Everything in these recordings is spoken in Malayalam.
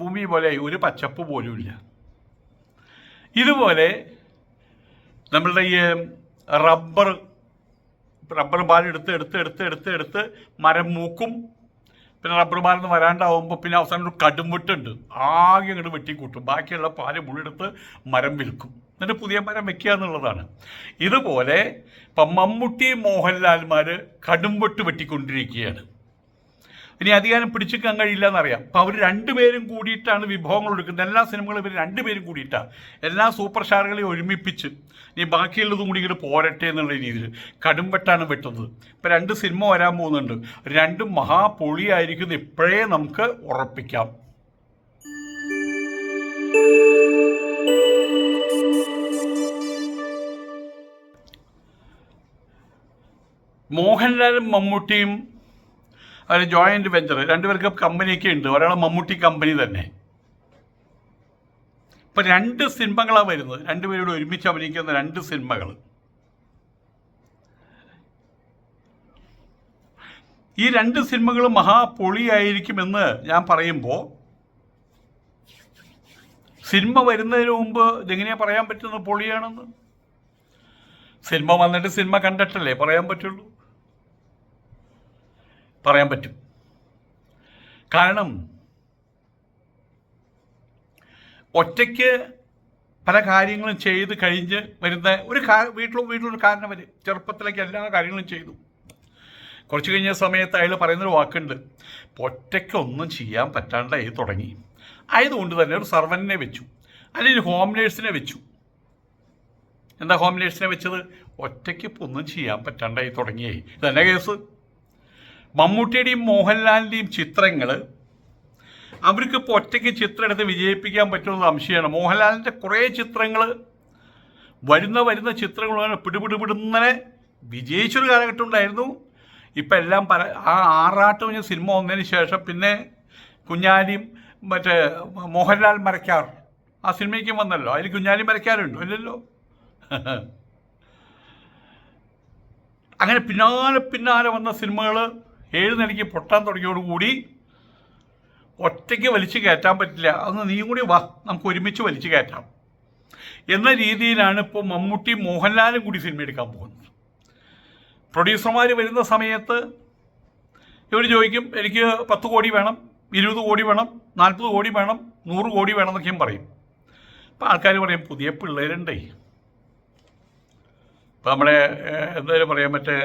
ഭൂമി പോലെ ഒരു പച്ചപ്പ് പോലുമില്ല. ഇതുപോലെ നമ്മളുടെ ഈ റബ്ബർ റബ്ബർ ബാൽ എടുത്ത് എടുത്ത് എടുത്ത് എടുത്ത് എടുത്ത് മരം മൂക്കും. പിന്നെ റബ്ബർ ബാൽ നിന്ന് വരാണ്ടാവുമ്പോൾ പിന്നെ അവസാനം ഒരു കടുംവെട്ടുണ്ട് ആകെ അങ്ങോട്ട് വെട്ടിക്കൂട്ടും. ബാക്കിയുള്ള പാൽ മുള്ളെടുത്ത് മരം വിൽക്കും. എന്നിട്ട് പുതിയ മരം വെക്കുക എന്നുള്ളതാണ്. ഇതുപോലെ ഇപ്പം മമ്മൂട്ടി മോഹൻലാൽമാർ കടുംവെട്ട് വെട്ടിക്കൊണ്ടിരിക്കുകയാണ്. ഇനി അധികാരം പിടിച്ചെടുക്കാൻ കഴിയില്ല എന്നറിയാം അപ്പം അവർ രണ്ടുപേരും കൂടിയിട്ടാണ് വിഭവങ്ങൾ എടുക്കുന്നത്. എല്ലാ സിനിമകളും ഇവർ രണ്ടുപേരും കൂടിയിട്ടാണ് എല്ലാ സൂപ്പർ സ്റ്റാറുകളെയും ഒരുമിപ്പിച്ച് ഇനി ബാക്കിയുള്ളതും കൂടി ഇങ്ങോട്ട് പോരട്ടെ എന്നുള്ള രീതിയിൽ കടുംവെട്ടാണ് വെട്ടുന്നത്. ഇപ്പം രണ്ട് സിനിമ വരാൻ പോകുന്നുണ്ട്. രണ്ടും മഹാപൊളിയായിരിക്കും എന്ന് ഇപ്പോഴേ നമുക്ക് ഉറപ്പിക്കാം. മോഹൻലാലും മമ്മൂട്ടിയും അവർ ജോയിന്റ് വെഞ്ചർ രണ്ടുപേർക്ക് കമ്പനിയൊക്കെ ഉണ്ട്. ഒരാൾ മമ്മൂട്ടി കമ്പനി തന്നെ. ഇപ്പം രണ്ട് സിനിമകളാണ് വരുന്നത്. രണ്ടുപേരോട് ഒരുമിച്ച് അഭിനയിക്കുന്ന രണ്ട് സിനിമകൾ ഈ രണ്ട് സിനിമകളും മഹാപൊളിയായിരിക്കുമെന്ന് ഞാൻ പറയുമ്പോൾ സിനിമ വരുന്നതിന് മുമ്പ് ഇതെങ്ങനെയാ പറയാൻ പറ്റുന്നത്? പൊളിയാണെന്ന്. സിനിമ വന്നിട്ട് സിനിമ കണ്ടിട്ടല്ലേ പറയാൻ പറ്റുള്ളൂ? പറയാൻ പറ്റും. കാരണം ഒറ്റയ്ക്ക് പല കാര്യങ്ങളും ചെയ്ത് കഴിഞ്ഞ് വരുന്ന ഒരു വീട്ടിലും വീട്ടിലൊരു കാരണം വരും ചെറുപ്പത്തിലേക്ക് എല്ലാ കാര്യങ്ങളും ചെയ്തു. കുറച്ച് കഴിഞ്ഞ സമയത്ത് അയാൾ പറയുന്നൊരു വാക്കുണ്ട് ഒറ്റയ്ക്ക് ഒന്നും ചെയ്യാൻ പറ്റാണ്ടായി തുടങ്ങി. ആയതുകൊണ്ട് തന്നെ ഒരു സർവന്റിനെ വെച്ചു അല്ലെങ്കിൽ ഹോം നേഴ്സിനെ വെച്ചു. എന്താ ഹോം നേഴ്സിനെ വെച്ചത്? ഒറ്റയ്ക്ക് ഇപ്പം ഒന്നും ചെയ്യാൻ പറ്റാണ്ടായി തുടങ്ങിയായി. ഇതന്നെ കേസ്? മമ്മൂട്ടിയുടെയും മോഹൻലാലിന്റെയും ചിത്രങ്ങൾ അവർക്ക് ഇപ്പോൾ ഒറ്റയ്ക്ക് ചിത്രം എടുത്ത് വിജയിപ്പിക്കാൻ പറ്റുന്ന സംശയമാണ്. മോഹൻലാലിന്റെ കുറേ ചിത്രങ്ങൾ വരുന്ന വരുന്ന ചിത്രങ്ങൾ പിടിപിടിപിടുന്നനെ വിജയിച്ചൊരു കാലഘട്ടം ഉണ്ടായിരുന്നു. ഇപ്പം എല്ലാം പല ആ ആറാട്ട് കുഞ്ഞ് സിനിമ വന്നതിന് ശേഷം പിന്നെ കുഞ്ഞാലിയും മറ്റേ മോഹൻലാൽ മരക്കാർ ആ സിനിമയ്ക്കും വന്നല്ലോ. അതിൽ കുഞ്ഞാലി മരക്കാരുണ്ടോ ഇല്ലല്ലോ. അങ്ങനെ പിന്നാലെ പിന്നാലെ വന്ന സിനിമകൾ ഏഴ് പൊട്ടാൻ തുടങ്ങിയോടുകൂടി ഒറ്റയ്ക്ക് വലിച്ചു കയറ്റാൻ പറ്റില്ല. അന്ന് നീയും കൂടി വാ നമുക്ക് ഒരുമിച്ച് വലിച്ചു കയറ്റാം. എന്ന രീതിയിലാണ് ഇപ്പോൾ മമ്മൂട്ടി മോഹൻലാലും കൂടി സിനിമ എടുക്കാൻ പോകുന്നത്. പ്രൊഡ്യൂസർമാർ വരുന്ന സമയത്ത് ഇവർ ചോദിക്കും എനിക്ക് പത്ത് കോടി വേണം ഇരുപത് കോടി വേണം നാൽപ്പത് കോടി വേണം നൂറ് കോടി വേണം എന്നൊക്കെയും പറയും. അപ്പോൾ ആൾക്കാർ പറയും പുതിയ പിള്ളേരുണ്ടേ. ഇപ്പം നമ്മളെ എന്തായാലും പറയാം മറ്റേ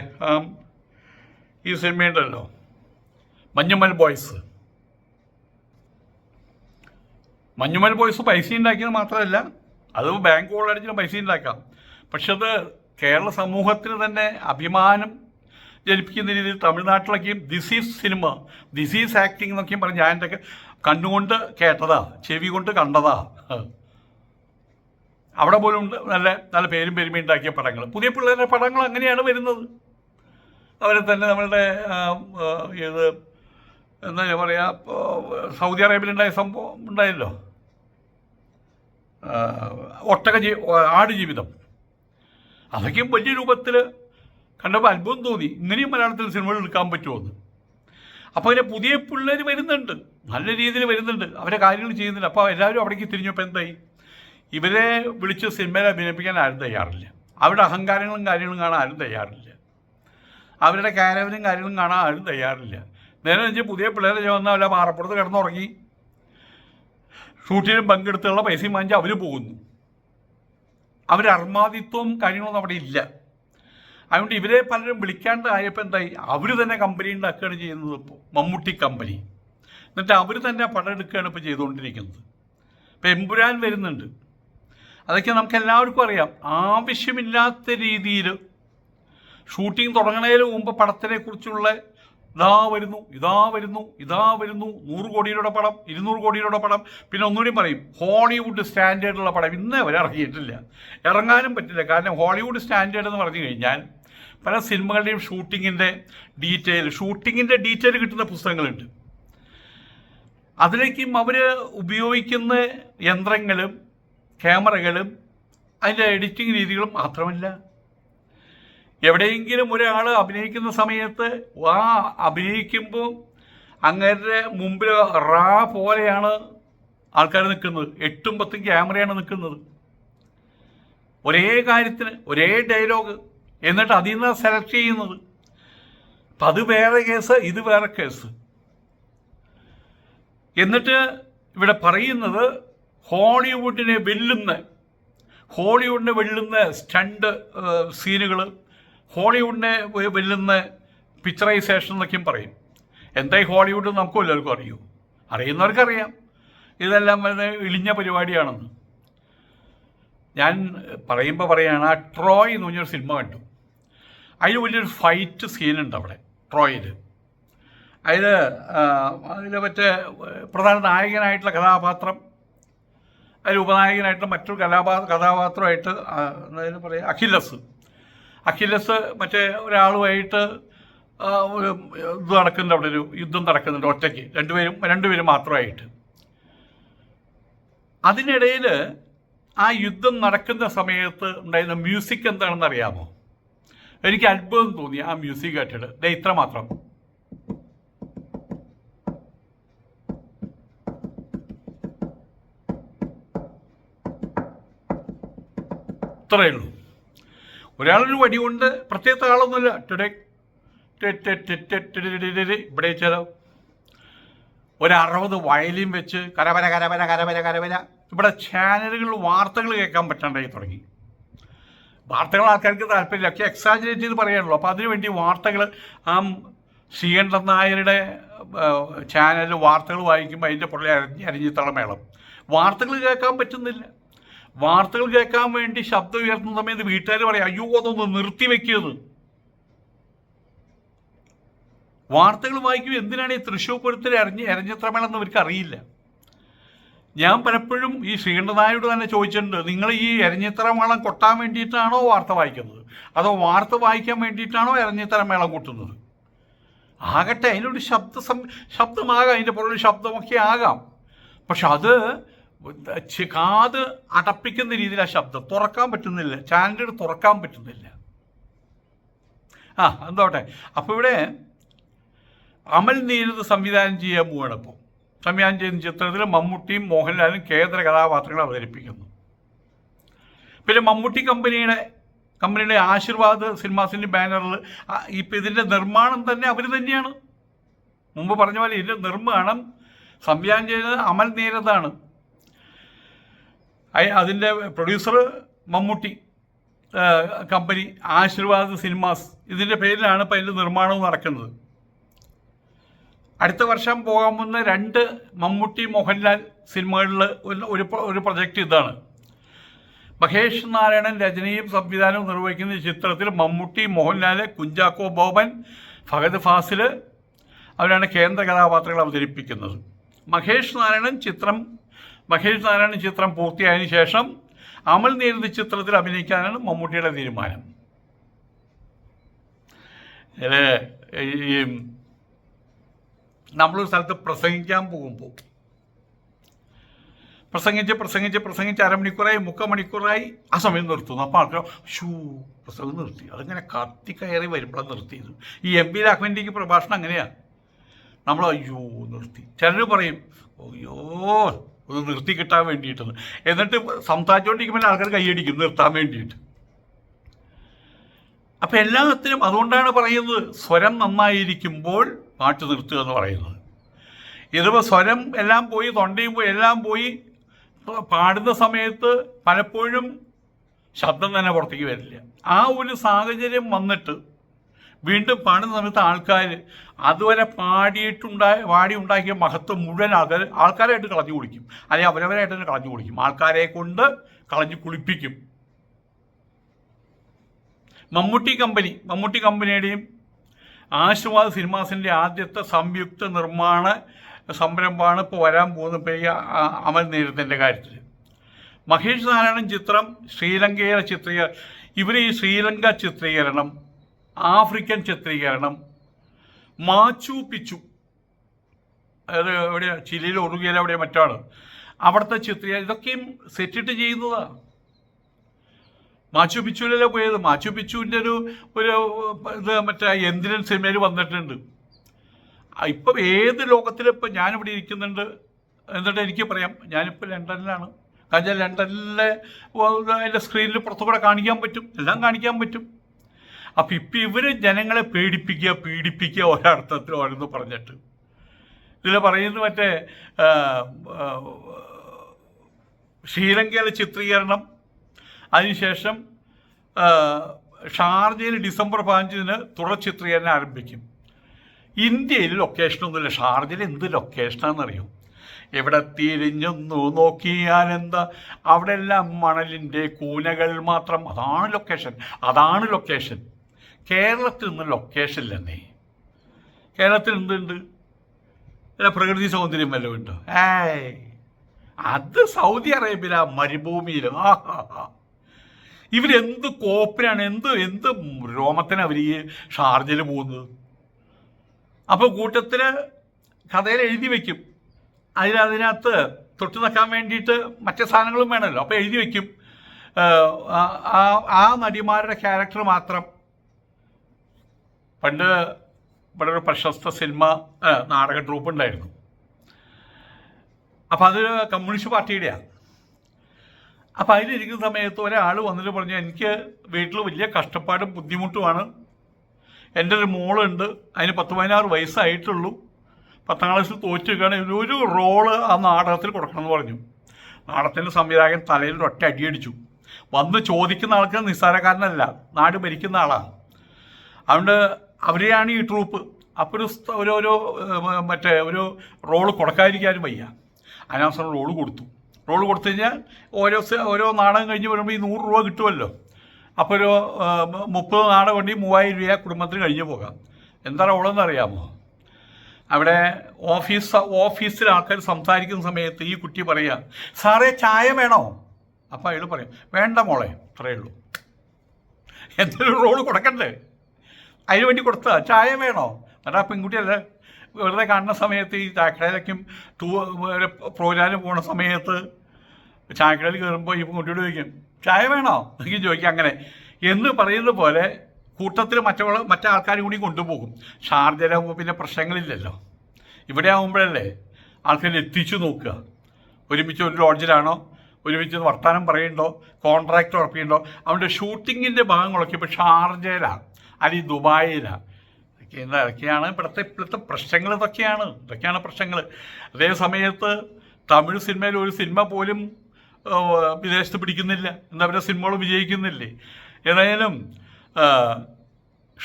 ഈ സിനിമയുണ്ടല്ലോ മഞ്ഞുമൽ ബോയ്സ് മഞ്ഞുമൽ ബോയ്സ് പൈസ ഉണ്ടാക്കിയത് മാത്രമല്ല അത് ബാങ്ക് കൊള്ളടിച്ചിട്ട് പൈസ ഉണ്ടാക്കാം. പക്ഷെ അത് കേരള സമൂഹത്തിന് തന്നെ അഭിമാനം ജനിപ്പിക്കുന്ന രീതിയിൽ തമിഴ്നാട്ടിലൊക്കെയും ദിസ് സിനിമ ദിസ് ആക്ടിങ് എന്നൊക്കെയും പറഞ്ഞ് ഞാൻ എന്റെ കണ്ണുകൊണ്ട് കേട്ടതാ ചെവി കൊണ്ട് കണ്ടതാ. അവിടെ പോലും നല്ല നല്ല പേരും പെരുമയും ഉണ്ടാക്കിയ പടങ്ങൾ. പുതിയ പിള്ളേരുടെ പടങ്ങൾ അങ്ങനെയാണ് വരുന്നത്. അവരെ തന്നെ നമ്മളുടെ ഇത് എന്താ ഞാൻ പറയുക സൗദി അറേബ്യയിലുണ്ടായ സംഭവം ഉണ്ടായല്ലോ. ഒട്ടക ജീ ആട് ജീവിതം. അതൊക്കെയും വലിയ രൂപത്തിൽ കണ്ടപ്പോൾ അത്ഭുതം തോന്നി. ഇങ്ങനെയും മലയാളത്തിൽ സിനിമകൾ എടുക്കാൻ പറ്റുമെന്ന്. അപ്പോൾ അതിനെ പുതിയ പിള്ളേർ വരുന്നുണ്ട്. നല്ല രീതിയിൽ വരുന്നുണ്ട്. അവരെ കാര്യങ്ങൾ ചെയ്യുന്നുണ്ട് അപ്പോൾ എല്ലാവരും അവിടേക്ക് തിരിഞ്ഞപ്പോൾ എന്തായി? ഇവരെ വിളിച്ച് സിനിമയിൽ അഭിനയിപ്പിക്കാൻ ആരും തയ്യാറില്ല. അവരുടെ അഹങ്കാരങ്ങളും കാര്യങ്ങളും കാണാൻ ആരും തയ്യാറില്ല. അവരുടെ കാരവനും കാര്യങ്ങളും കാണാൻ ആരും തയ്യാറില്ല. നേരെ വെച്ച് പുതിയ പിള്ളേരെ വന്നാൽ അവരെ പാറപ്പുറത്ത് കിടന്നുറങ്ങി. ഷൂട്ടിനും പങ്കെടുത്തുള്ള പൈസയും വാങ്ങിച്ച് അവർ പോകുന്നു. അവർ അർമാദിത്വവും കാര്യങ്ങളൊന്നും അവിടെ ഇല്ല. അതുകൊണ്ട് ഇവരെ പലരും വിളിക്കാണ്ട് ആയപ്പോൾ എന്തായി? അവർ തന്നെ കമ്പനി ഉണ്ടാക്കുകയാണ് ചെയ്യുന്നത് ഇപ്പോൾ മമ്മൂട്ടി കമ്പനി എന്നിട്ട് അവർ തന്നെ പടം എടുക്കുകയാണ് ഇപ്പോൾ ചെയ്തുകൊണ്ടിരിക്കുന്നത്. ഇപ്പം എമ്പുരാൻ വരുന്നുണ്ട്. അതൊക്കെ നമുക്ക് എല്ലാവർക്കും അറിയാം. ആവശ്യമില്ലാത്ത രീതിയിൽ ഷൂട്ടിംഗ് തുടങ്ങുന്നതിന് മുമ്പ് പടത്തിനെ കുറിച്ചുള്ള ഇതാ വരുന്നു ഇതാ വരുന്നു ഇതാ വരുന്നു. നൂറ് കോടിയുടെ പടം ഇരുന്നൂറ് കോടിയുടെ പടം. പിന്നെ ഒന്നുകൂടി പറയും ഹോളിവുഡ് സ്റ്റാൻഡേർഡുള്ള പടം. ഇന്നേ വരെ ഇറങ്ങിയിട്ടില്ല. ഇറങ്ങാനും പറ്റില്ല. കാരണം ഹോളിവുഡ് സ്റ്റാൻഡേർഡ് എന്ന് പറഞ്ഞു കഴിഞ്ഞാൽ പല സിനിമകളുടെയും ഷൂട്ടിങ്ങിന്റെ ഡീറ്റെയിൽ ഷൂട്ടിങ്ങിന്റെ ഡീറ്റെയിൽ കിട്ടുന്ന പുസ്തകങ്ങളുണ്ട്. അതിലേക്കും അവർ ഉപയോഗിക്കുന്ന യന്ത്രങ്ങളും ക്യാമറകളും അതിന്റെ എഡിറ്റിംഗ് രീതികളും മാത്രമല്ല. എവിടെയെങ്കിലും ഒരാൾ അഭിനയിക്കുന്ന സമയത്ത് ആ അഭിനയിക്കുമ്പോൾ അങ്ങരുടെ മുമ്പിൽ റാ പോലെയാണ് ആൾക്കാർ നിൽക്കുന്നത്. എട്ടും പത്തും ക്യാമറയാണ് നിൽക്കുന്നത്. ഒരേ കാര്യത്തിന് ഒരേ ഡയലോഗ്. എന്നിട്ട് അതിൽ നിന്ന് സെലക്ട് ചെയ്യുന്നത്. അപ്പം അത് വേറെ കേസ് ഇത് വേറെ കേസ്. എന്നിട്ട് ഇവിടെ പറയുന്നത് ഹോളിവുഡിനെ വെല്ലുന്ന ഹോളിവുഡിനെ വെല്ലുന്ന സ്റ്റണ്ട് സീനുകൾ ഹോളിവുഡിനെ വെല്ലുന്ന പിക്ചറൈസേഷൻ എന്നൊക്കെയും പറയും. എന്തായി ഹോളിവുഡ് നമുക്കും എല്ലാവർക്കും അറിയൂ. അറിയുന്നവർക്കറിയാം. ഇതെല്ലാം ഇളിഞ്ഞ പരിപാടിയാണെന്ന്. ഞാൻ പറയുമ്പോൾ പറയുകയാണ് ആ ട്രോയ് എന്ന് പറഞ്ഞൊരു സിനിമ കണ്ടു. അതിൽ വലിയൊരു ഫൈറ്റ് സീനുണ്ട് അവിടെ ട്രോയിൽ അതിൽ അതിൽ മറ്റേ പ്രധാന നായകനായിട്ടുള്ള കഥാപാത്രം അതിൽ ഉപനായകനായിട്ടുള്ള മറ്റൊരു കഥാപാ കഥാപാത്രമായിട്ട് എന്താ എന്തായാലും പറയാം അഖിലസ്. അഖിലസ് മറ്റേ ഒരാളുമായിട്ട് ഇത് നടക്കുന്നുണ്ട് അവിടെ ഒരു യുദ്ധം നടക്കുന്നുണ്ട് ഒറ്റയ്ക്ക്. രണ്ടുപേരും രണ്ടുപേരും മാത്രമായിട്ട്. അതിനിടയിൽ ആ യുദ്ധം നടക്കുന്ന സമയത്ത് ഉണ്ടായിരുന്ന മ്യൂസിക് എന്താണെന്ന് അറിയാമോ? എനിക്ക് അത്ഭുതം തോന്നി ആ മ്യൂസിക് കേട്ടിട്ട്. ദേ ഇത്ര മാത്രം. ഇത്രയേ ഉള്ളൂ. ഒരാളൊരു വടി കൊണ്ട് പ്രത്യേക ആളൊന്നുമില്ല. ടുഡേ ഇവിടെ ചില ഒരറുപത് വയലിയും വെച്ച് കരവര കരവര കരവര കരവര ഇവിടെ ചാനലുകൾ വാർത്തകൾ കേൾക്കാൻ പറ്റാണ്ടായി തുടങ്ങി. വാർത്തകൾ ആൾക്കാർക്ക് താല്പര്യമില്ല. ഒക്കെ എക്സാജിനേറ്റ് ചെയ്ത് പറയാനുള്ളൂ. അപ്പോൾ അതിനുവേണ്ടി വാർത്തകൾ ആ ശ്രീകണ്ഠൻ നായരുടെ ചാനലിൽ വാർത്തകൾ വായിക്കുമ്പോൾ അതിന്റെ പുറകെ അരിഞ്ഞ് അരിഞ്ഞിത്തള മേളം. വാർത്തകൾ കേൾക്കാൻ പറ്റുന്നില്ല. വാർത്തകൾ കേൾക്കാൻ വേണ്ടി ശബ്ദം ഉയർത്തുന്ന സമയത്ത് വീട്ടുകാർ പറയും അയ്യോ അതൊന്ന് നിർത്തി വെക്കിയത് വാർത്തകൾ വായിക്കും എന്തിനാണ് ഈ തൃശ്ശൂർ പൂരത്തിൽ എറിഞ്ഞ് എരഞ്ഞത്രമേളെന്ന് അവർക്ക് അറിയില്ല? ഞാൻ പലപ്പോഴും ഈ ശ്രീകണ്ഠനായോട് തന്നെ ചോദിച്ചിട്ടുണ്ട് നിങ്ങൾ ഈ എരഞ്ഞിത്തറ മേളം കൊട്ടാൻ വേണ്ടിയിട്ടാണോ വാർത്ത വായിക്കുന്നത്? അതോ വാർത്ത വായിക്കാൻ വേണ്ടിയിട്ടാണോ എരഞ്ഞിത്തറ മേളം കൂട്ടുന്നത്? ആകട്ടെ അതിനൊരു ശബ്ദ ശബ്ദമാകാം അതിന്റെ പുറകിൽ ശബ്ദമൊക്കെ ആകാം. പക്ഷെ അത് കാത് അടപ്പിക്കുന്ന രീതിയിൽ ആ ശബ്ദം. തുറക്കാൻ പറ്റുന്നില്ല. ചാനലുകൾ തുറക്കാൻ പറ്റുന്നില്ല. ആ എന്തോട്ടെ. അപ്പോൾ ഇവിടെ അമൽ നീരത് സംവിധാനം ചെയ്യാൻ പോവാണ് സംവിധാനം ചെയ്യുന്ന ചിത്രത്തിൽ മമ്മൂട്ടിയും മോഹൻലാലും കേന്ദ്ര കഥാപാത്രങ്ങൾ അവതരിപ്പിക്കുന്നു. പിന്നെ മമ്മൂട്ടി കമ്പനിയുടെ കമ്പനിയുടെ ആശീർവാദ് സിനിമാസിന്റെ ബാനറിൽ ഇപ്പം ഇതിന്റെ നിർമ്മാണം തന്നെ അവർ തന്നെയാണ്. മുമ്പ് പറഞ്ഞ പോലെ ഇതിന്റെ നിർമ്മാണം സംവിധാനം ചെയ്യുന്നത് അമൽ നീരതാണ് അതിന്റെ producer Mammootty Company Aashirvad Cinemas ഇതിന്റെ പേരിലാണ് ഇപ്പം അതിന്റെ നിർമ്മാണവും നടക്കുന്നത്. അടുത്ത വർഷം പോകാൻ പോകുന്ന രണ്ട് മമ്മൂട്ടി മോഹൻലാൽ സിനിമകളിൽ ഒരു ഒരു പ്ര- ഒരു പ്രൊജക്റ്റ് ഇതാണ്. മഹേഷ് നാരായണൻ രചനയും സംവിധാനവും നിർവഹിക്കുന്ന ഈ ചിത്രത്തിൽ മമ്മൂട്ടി മോഹൻലാൽ കുഞ്ചാക്കോ ബോബൻ ഫഹദ് ഫാസിൽ അവരാണ് കേന്ദ്ര കഥാപാത്രങ്ങൾ അവതരിപ്പിക്കുന്നത്. മഹേഷ് നാരായണൻ ചിത്രം മഹേഷ് നാരായണൻ ചിത്രം പൂർത്തിയായതിനു ശേഷം അമൽ നേരിത ചിത്രത്തിൽ അഭിനയിക്കാനാണ് മമ്മൂട്ടിയുടെ തീരുമാനം. ഈ നമ്മളൊരു സ്ഥലത്ത് പ്രസംഗിക്കാൻ പോകുമ്പോൾ പ്രസംഗിച്ച് പ്രസംഗിച്ച് പ്രസംഗിച്ച് അരമണിക്കൂറായി മുക്കമണിക്കൂറായി ആ സമയം നിർത്തുന്നു. അപ്പോൾ ആൾക്കാർ ഷൂ പ്രസംഗം നിർത്തി. അതിങ്ങനെ കത്തി കയറി വരുമ്പോഴാണ് നിർത്തിയത്. ഈ എം പി രാഘവന്റെക്ക് പ്രഭാഷണം അങ്ങനെയാണ് നമ്മൾ അയ്യോ നിർത്തി. ചിലർ പറയും അയ്യോ ഒന്ന് നിർത്തി കിട്ടാൻ വേണ്ടിയിട്ടെന്ന് എന്നിട്ട് സംസാരിച്ചുകൊണ്ടിരിക്കുമ്പോൾ ആൾക്കാർ കൈയടിക്കും നിർത്താൻ വേണ്ടിയിട്ട്. അപ്പം എല്ലാത്തിനും അതുകൊണ്ടാണ് പറയുന്നത് സ്വരം നന്നായിരിക്കുമ്പോൾ പാട്ട് നിർത്തുക എന്ന് പറയുന്നത്. ഇതിപ്പോൾ സ്വരം എല്ലാം പോയി തൊണ്ടയും പോയി എല്ലാം പോയി പാടുന്ന സമയത്ത് പലപ്പോഴും ശബ്ദം തന്നെ പുറത്തേക്ക് വരില്ല. ആ ഒരു സാഹചര്യം വന്നിട്ട് വീണ്ടും പാടുന്ന സമയത്ത് ആൾക്കാർ അതുവരെ പാടിയിട്ടുണ്ടായ പാടി ഉണ്ടാക്കിയ മഹത്വം മുഴുവൻ ആൾക്കാർ ആൾക്കാരായിട്ട് കളഞ്ഞു കുളിക്കും. അല്ലെങ്കിൽ അവരവരായിട്ട് തന്നെ കളഞ്ഞു കുടിക്കും ആൾക്കാരെ കൊണ്ട് കളഞ്ഞു കുളിപ്പിക്കും. മമ്മൂട്ടി കമ്പനി മമ്മൂട്ടി കമ്പനിയുടെയും ആശീർവാദ് സിനിമാസിന്റെ ആദ്യത്തെ സംയുക്ത നിർമ്മാണ സംരംഭമാണ് ഇപ്പോൾ വരാൻ പോകുന്ന ഇപ്പോൾ അമൽ നേരത്തിന്റെ കാര്യത്തിൽ മഹേഷ് നാരായണൻ ചിത്രം ശ്രീലങ്കയിലെ ചിത്രീകരണം ഇവർ ഈ ശ്രീലങ്ക ചിത്രീകരണം ആഫ്രിക്കൻ ചിത്രീകരണം. മാച്ചു പിച്ചു. അതായത് എവിടെ ചിലിയിൽ ഒറുകിയില എവിടെ മറ്റാണ് അവിടുത്തെ ചിത്രീകരണം. ഇതൊക്കെയും സെറ്റിട്ട് ചെയ്യുന്നതാണ് മാച്ചു പിച്ചുവിലല്ലേ പോയത്? മാച്ചു പിച്ചുവിന്റെ ഒരു ഒരു ഇത് മറ്റേ എന്തിനൻ സിനിമയിൽ വന്നിട്ടുണ്ട്. ഇപ്പം ഏത് ലോകത്തിലും ഇപ്പം ഞാനിവിടെ ഇരിക്കുന്നുണ്ട് എന്നിട്ട് എനിക്ക് പറയാം. ഞാനിപ്പോൾ ലണ്ടനിലാണ്. കാരണം ലണ്ടനിലെ അതിന്റെ സ്ക്രീനിൽ പുറത്തുകൂടെ കാണിക്കാൻ പറ്റും. എല്ലാം കാണിക്കാൻ പറ്റും. അപ്പം ഇപ്പൊ ഇവർ ജനങ്ങളെ പേടിപ്പിക്കുക പീഡിപ്പിക്കുക ഒരർത്ഥത്തിൽ ഓരോന്ന് പറഞ്ഞിട്ട്. ഇതിൽ പറയുന്നത് മറ്റേ ശ്രീലങ്കയിലെ ചിത്രീകരണം അതിനുശേഷം ഷാർജയിൽ ഡിസംബർ പതിനഞ്ചിന് തുടർ ചിത്രീകരണം ആരംഭിക്കും. ഇന്ത്യയിൽ ലൊക്കേഷനൊന്നുമില്ല ഷാർജയിൽ എന്ത് ലൊക്കേഷനാണെന്നറിയോ എവിടെ തിരിഞ്ഞൊന്നു നോക്കിയാൽ എന്താ? അവിടെ എല്ലാം മണലിന്റെ കൂനകൾ മാത്രം. അതാണ് ലൊക്കേഷൻ അതാണ് ലൊക്കേഷൻ കേരളത്തിൽ നിന്ന് ലൊക്കേഷൻ തന്നെ കേരളത്തിൽ എന്തുണ്ട്? അല്ല പ്രകൃതി സൗന്ദര്യം വല്ലതും ഉണ്ടോ? ഏയ്. അത് സൗദി അറേബ്യയില മരുഭൂമിയിൽ ഇവരെന്ത് കോപ്പിനാണ് എന്ത് എന്ത് രോമത്തിന് അവർ ഈ ഷാർജയിൽ പോകുന്നത്? അപ്പോൾ കൂട്ടത്തിൽ കഥയിൽ എഴുതി വയ്ക്കും അതിനകത്ത് തൊട്ടു നിൽക്കാൻ വേണ്ടിയിട്ട് മറ്റു സാധനങ്ങളും വേണമല്ലോ. അപ്പോൾ എഴുതി വയ്ക്കും ആ നടിമാരുടെ ക്യാരക്ടർ മാത്രം. പണ്ട് ഇവിടെ ഒരു പ്രശസ്ത സിനിമ നാടക ട്രൂപ്പ് ഉണ്ടായിരുന്നു. അപ്പം അത് കമ്മ്യൂണിസ്റ്റ് പാർട്ടിയുടെയാണ് അപ്പം അതിലിരിക്കുന്ന സമയത്ത് ഒരാൾ വന്നിട്ട് പറഞ്ഞു എനിക്ക് വീട്ടിൽ വലിയ കഷ്ടപ്പാടും ബുദ്ധിമുട്ടുമാണ്. എന്റെ ഒരു മോളുണ്ട് അതിന് പത്ത് പതിനാറ് വയസ്സായിട്ടുള്ളൂ. പത്താം ക്ലാസ്സിൽ തോറ്റു നിൽക്കുകയാണ്. ഒരു റോൾ ആ നാടകത്തിൽ കൊടുക്കണമെന്ന് പറഞ്ഞു. നാടകത്തിന്റെ സംവിധായകൻ തലയിൽ ഒറ്റ അടിയടിച്ചു വന്ന് ചോദിക്കുന്ന ആൾക്ക് നിസ്സാരക്കാരനല്ല നാട് ഭരിക്കുന്ന ആളാണ് അതുകൊണ്ട് അവരെയാണ് ഈ ട്രൂപ്പ് അപ്പോൾ ഒരു ഒരു മറ്റേ ഒരു റോൾ കൊടുക്കാതിരിക്കാനും വയ്യ. അതിനവസരം റോൾ കൊടുത്തു. റോൾ കൊടുത്തു കഴിഞ്ഞാൽ ഓരോ ഓരോ നാടകം കഴിഞ്ഞ് വരുമ്പോൾ ഈ നൂറ് രൂപ കിട്ടുമല്ലോ. അപ്പോൾ ഒരു മുപ്പത് നാടകം കൊണ്ട് ഈ മൂവായിരം രൂപ കുടുംബത്തിന് കഴിഞ്ഞ് പോകാം. എന്താ റോളെന്ന് അറിയാമോ അവിടെ ഓഫീസ് ഓഫീസിൽ ആൾക്കാർ സംസാരിക്കുന്ന സമയത്ത് ഈ കുട്ടി പറയുക സാറേ ചായ വേണോ? അപ്പം അയാൾ പറയും വേണ്ട മോളെ അത്രയേ ഉള്ളൂ. എന്തൊരു റോൾ കൊടുക്കണ്ടേ? അതിന് വേണ്ടി കൊടുത്ത ചായ വേണോ? എന്നിട്ട് ആ പെൺകുട്ടിയല്ല വെറുതെ കാണുന്ന സമയത്ത് ഈ ചായക്കടയിലേക്കും ടൂ പ്രോഗ്രാമിന് പോണ സമയത്ത് ചായക്കടയിൽ കയറുമ്പോൾ ഈ പെൺകുട്ടിയോട് ചോദിക്കും ചായ വേണോ? എനിക്ക് ചോദിക്കാം അങ്ങനെ. എന്ന് പറയുന്നത് പോലെ കൂട്ടത്തിൽ മറ്റുള്ള മറ്റാൾക്കാരും കൂടി കൊണ്ടുപോകും. ഷാർജയിലാകുമ്പോൾ പിന്നെ പ്രശ്നങ്ങളില്ലല്ലോ. ഇവിടെ ആകുമ്പോഴല്ലേ ആൾക്കാർ എത്തിച്ചു നോക്കുക. ഒരുമിച്ച് ഒരു ലോഡ്ജിലാണോ? ഒരുമിച്ച് വർത്തമാനം പറയുന്നുണ്ടോ? കോൺട്രാക്ട് ഉറപ്പിക്കുന്നുണ്ടോ? അവന്റെ ഷൂട്ടിങ്ങിന്റെ ഭാഗങ്ങളൊക്കെ ഇപ്പോൾ ഷാർജയിലാണ്. അല്ലെങ്കിൽ ദുബായിലാണ് ഇതൊക്കെ ഇതൊക്കെയാണ് ഇവിടുത്തെ ഇപ്പോഴത്തെ പ്രശ്നങ്ങൾ ഇതൊക്കെയാണ്. ഇതൊക്കെയാണ് പ്രശ്നങ്ങൾ. അതേ സമയത്ത് തമിഴ് സിനിമയിൽ ഒരു സിനിമ പോലും വിദേശത്ത് പിടിക്കുന്നില്ല. എന്താ പറയുക സിനിമകൾ വിജയിക്കുന്നില്ലേ? ഏതായാലും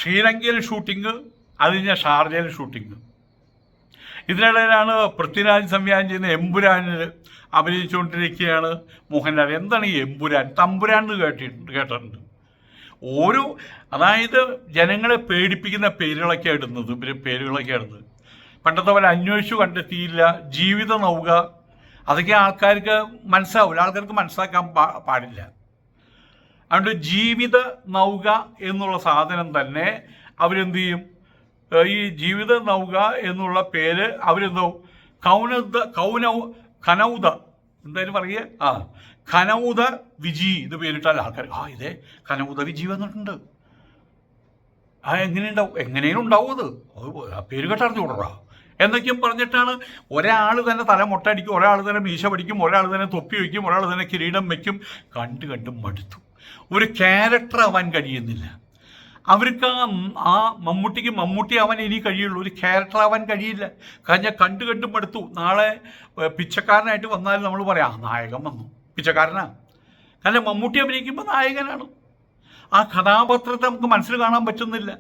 ശ്രീലങ്കയിൽ ഷൂട്ടിങ് അത് കഴിഞ്ഞാൽ ഷാർജയിൽ ഷൂട്ടിങ് ഇതിനിടയിലാണ് പൃഥ്വിരാജ് സംവിധാനം ചെയ്യുന്ന എമ്പുരാനിൽ അഭിനയിച്ചുകൊണ്ടിരിക്കുകയാണ് മോഹൻലാൽ. എന്താണ് ഈ എമ്പുരാൻ? തമ്പുരാൻ കേട്ടിട്ടുണ്ട് കേട്ടിട്ടുണ്ട്. ഓരോ അതായത് ജനങ്ങളെ പേടിപ്പിക്കുന്ന പേരുകളൊക്കെ ഇടുന്നത് ഇവർ പേരുകളൊക്കെ ഇടുന്നത് പണ്ടത്തെ പോലെ അന്വേഷിച്ചു കണ്ടെത്തിയില്ല ജീവിതം നൗക. അതൊക്കെ ആൾക്കാർക്ക് മനസ്സിലാവില്ല ആൾക്കാർക്ക് മനസ്സിലാക്കാൻ പാടില്ല. അതുകൊണ്ട് ജീവിത നൗക എന്നുള്ള സാധനം തന്നെ അവരെന്ത് ചെയ്യും? ഈ ജീവിത നൗക എന്നുള്ള പേര് അവരെന്തോ കൗനൗ കനൗദ എന്തായാലും പറയുക? ആ കനൗദ വിജി ഇത് പേരിട്ടാൽ ആൾക്കാർ ആ ഇതേ കനൗദ വിജി വന്നിട്ടുണ്ട്. ആ എങ്ങനെയുണ്ടാവും? എങ്ങനെയും ഉണ്ടാവും അത് പേര് കേട്ടറിഞ്ഞുകൂടാ എന്നൊക്കെയും പറഞ്ഞിട്ടാണ് ഒരാൾ തന്നെ തല മുട്ടടിക്കും ഒരാൾ തന്നെ മീശ പഠിക്കും ഒരാൾ തന്നെ തൊപ്പി വയ്ക്കും ഒരാൾ തന്നെ കിരീടം വയ്ക്കും കണ്ട് കണ്ട് മടുത്തു. ഒരു ക്യാരക്ടർ ആവാൻ കഴിയുന്നില്ല. അവർക്ക് ആ ആ മമ്മൂട്ടിക്ക് മമ്മൂട്ടി ആവാൻ ഇനി കഴിയുള്ളൂ. ഒരു ക്യാരക്ടർ ആവാൻ കഴിയില്ല. കാരണം കണ്ടു കണ്ട് മടുത്തു. നാളെ പിച്ചക്കാരനായിട്ട് വന്നാൽ നമ്മൾ പറയാം നായകൻ വന്നു. പിച്ചക്കാരനാ. കാരണം മമ്മൂട്ടി അഭിനയിക്കുമ്പോൾ നായകനാണ്. ആ കഥാപാത്രത്തെ നമുക്ക് മനസ്സിൽ കാണാൻ പറ്റുന്നില്ല.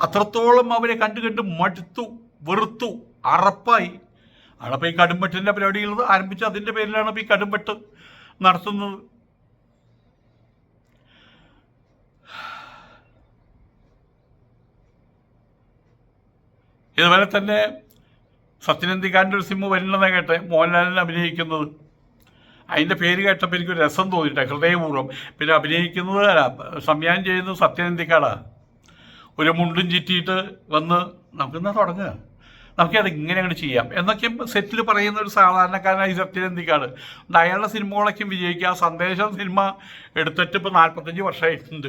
അത്രത്തോളം അവരെ കണ്ടു കണ്ട് മടുത്തു വെറുത്തു അറപ്പായി. ആളപ്പോൾ ഈ കടുംപെട്ടിന്റെ പരിപാടികൾ ആരംഭിച്ച് അതിന്റെ പേരിലാണ് ഈ കടുംപെട്ട് നടത്തുന്നത്. ഇതുപോലെ തന്നെ സത്യനന്ദിക്കാരന്റെ ഒരു സിനിമ വരുന്നതാണ് കേട്ടെ മോഹൻലാലിനെ അഭിനയിക്കുന്നത്. അതിന്റെ പേര് കേട്ടപ്പോൾ എനിക്കൊരു രസം തോന്നിയിട്ട് ഹൃദയപൂർവം. പിന്നെ അഭിനയിക്കുന്നത് സംവിധാനം ചെയ്യുന്നത് സത്യനന്ദിക്കാടാണ് ഒരു മുണ്ടും ചുറ്റിയിട്ട് വന്ന് നമുക്കിന്നാ തുടങ്ങുക? നമുക്കത് ഇങ്ങനെ അങ്ങോട്ട് ചെയ്യാം. എന്നൊക്കെ സെറ്റിൽ പറയുന്ന ഒരു സാധാരണക്കാരനായി സത്യനന്ദിക്കാട് അയാളുടെ സിനിമകളൊക്കെ വിജയിക്കുക. സന്ദേശം സിനിമ എടുത്തിട്ട് ഇപ്പോൾ നാൽപ്പത്തഞ്ച് വർഷമായിട്ടുണ്ട്.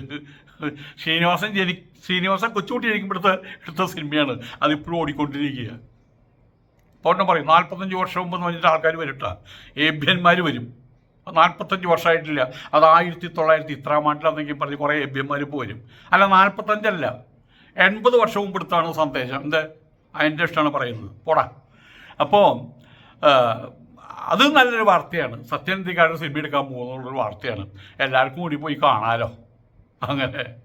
ശ്രീനിവാസൻ ജനി ശ്രീനിവാസൻ കൊച്ചുകുട്ടി ജനിക്കുമ്പോഴത്തെ എടുത്ത സിനിമയാണ്. അതിപ്പോഴും ഓടിക്കൊണ്ടിരിക്കുക. പോട്ടം പറയും നാൽപ്പത്തഞ്ച് വർഷം മുമ്പ് എന്ന് പറഞ്ഞിട്ട് ആൾക്കാർ വരട്ട ഏബ്യന്മാർ വരും. നാൽപ്പത്തഞ്ച് വർഷമായിട്ടില്ല അത് ആയിരത്തി തൊള്ളായിരത്തി ഇത്രാം ആണ്ടിലാന്നെങ്കിൽ പറഞ്ഞ് കുറേ ഏബ്യന്മാർ ഇപ്പോൾ വരും. അല്ല നാൽപ്പത്തഞ്ചല്ല എൺപത് വർഷം മുമ്പ് എടുത്താണ് സന്ദേശം. എന്ത്? അതിന്റെ ഇഷ്ടമാണ് പറയുന്നത്. പോടാ. അപ്പോൾ അത് നല്ലൊരു വാർത്തയാണ്. സത്യനന്ദിക്കാരുടെ സിനിമ എടുക്കാൻ പോകുന്നുള്ളൊരു വാർത്തയാണ്. എല്ലാവർക്കും കൂടി പോയി കാണാലോ. അങ്ങനെ.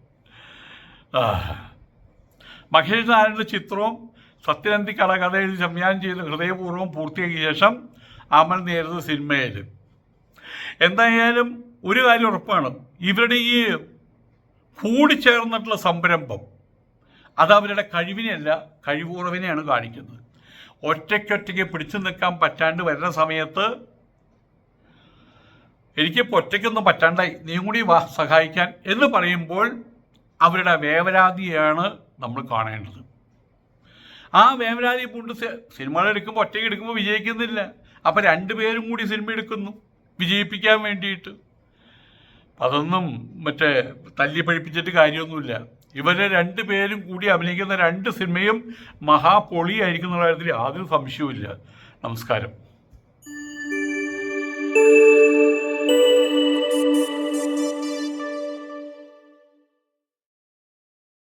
മഹേഷ് നാരായണന്റെ ചിത്രവും സത്യനന്ദിക്കട കഥ എഴുതി സംവിധാനം ചെയ്ത് ഹൃദയപൂർവം പൂർത്തിയാക്കിയ ശേഷം അമൽ നേരുന്നത് സിനിമയിൽ എന്തായാലും ഒരു കാര്യം ഉറപ്പാണ്. ഇവരുടെ ഈ കൂടിച്ചേർന്നിട്ടുള്ള സംരംഭം അത് അവരുടെ കഴിവിനെയല്ല കഴിവുറവിനെയാണ് കാണിക്കുന്നത്. ഒറ്റയ്ക്കൊറ്റയ്ക്ക് പിടിച്ചു നിൽക്കാൻ പറ്റാണ്ട് വരുന്ന സമയത്ത് എനിക്കിപ്പോൾ ഒറ്റയ്ക്കൊന്നും പറ്റാണ്ടായി. നീയും കൂടി സഹായിക്കാൻ എന്ന് പറയുമ്പോൾ അവരുടെ വേവരാതിയാണ് നമ്മൾ കാണേണ്ടത്. ആ വേമരാജി പൂണ്ട് സിനിമകൾ എടുക്കുമ്പോൾ ഒറ്റയ്ക്ക് എടുക്കുമ്പോൾ വിജയിക്കുന്നില്ല. അപ്പം രണ്ടുപേരും കൂടി സിനിമ എടുക്കുന്നു. വിജയിപ്പിക്കാൻ വേണ്ടിയിട്ട്. അതൊന്നും മറ്റേ തല്ലി പഴിപ്പിച്ചിട്ട് കാര്യമൊന്നുമില്ല. ഇവരെ രണ്ട് പേരും കൂടി അഭിനയിക്കുന്ന രണ്ട് സിനിമയും മഹാപൊളിയായിരിക്കുന്ന കാര്യത്തിൽ യാതൊരു സംശയവുമില്ല. നമസ്കാരം.